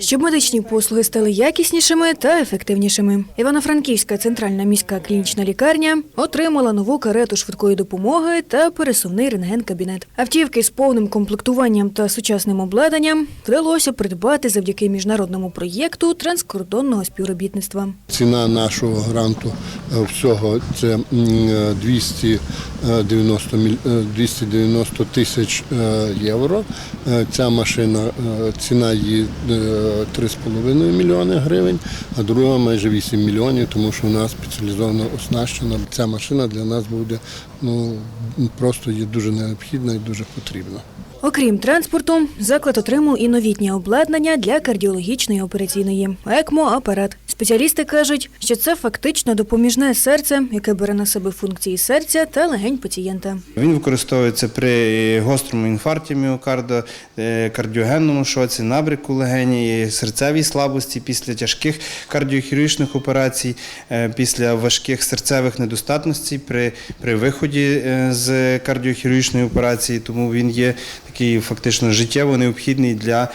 Щоб медичні послуги стали якіснішими та ефективнішими. Івано-Франківська центральна міська клінічна лікарня отримала нову карету швидкої допомоги та пересувний рентген-кабінет. Автівки з повним комплектуванням та сучасним обладнанням вдалося придбати завдяки міжнародному проєкту транскордонного співробітництва. Ціна нашого гранту е, всього це м, е, 290, міль- е, 290 тисяч е, євро. Е, Ця машина, е, ціна її е, 3,5 мільйони гривень, а друга майже 8 мільйонів, тому що вона спеціалізовано оснащена. Ця машина для нас буде ну, просто є дуже необхідна і дуже потрібна. Окрім транспорту, заклад отримав і новітнє обладнання для кардіологічної операційної ЕКМО-апарат. Спеціалісти кажуть, що це фактично допоміжне серце, яке бере на себе функції серця та легень пацієнта. Він використовується при гострому інфаркті міокарда, е, кардіогенному шоці, набряку легені, серцевій слабості після тяжких кардіохірургічних операцій, е, після важких серцевих недостатностей при, при виході е, з кардіохірургічної операції. Тому він є такий фактично життєво необхідний для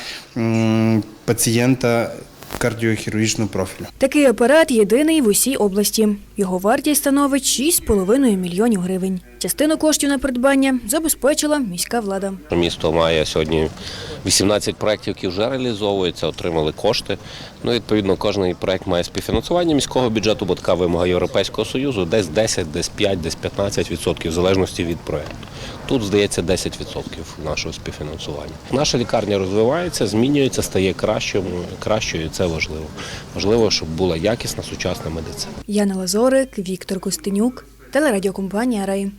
пацієнта кардіохірургічного профілю. Такий апарат єдиний в усій області. Його вартість становить 6,5 мільйонів гривень. Частину коштів на придбання забезпечила міська влада. Місто має сьогодні 18 проєктів, які вже реалізовуються, отримали кошти. Ну, відповідно, кожен проєкт має співфінансування міського бюджету, бо така вимога Європейського Союзу, десь 10, десь 5, десь 15 відсотків, в залежності від проєкту. Тут, здається, 10 відсотків нашого співфінансування. Наша лікарня розвивається, змінюється, стає кращою, кращою, і це важливо. Важливо, щоб була якісна сучасна медицина. Яна Лазорик, Віктор Костенюк, телерадіокомпанія Рай.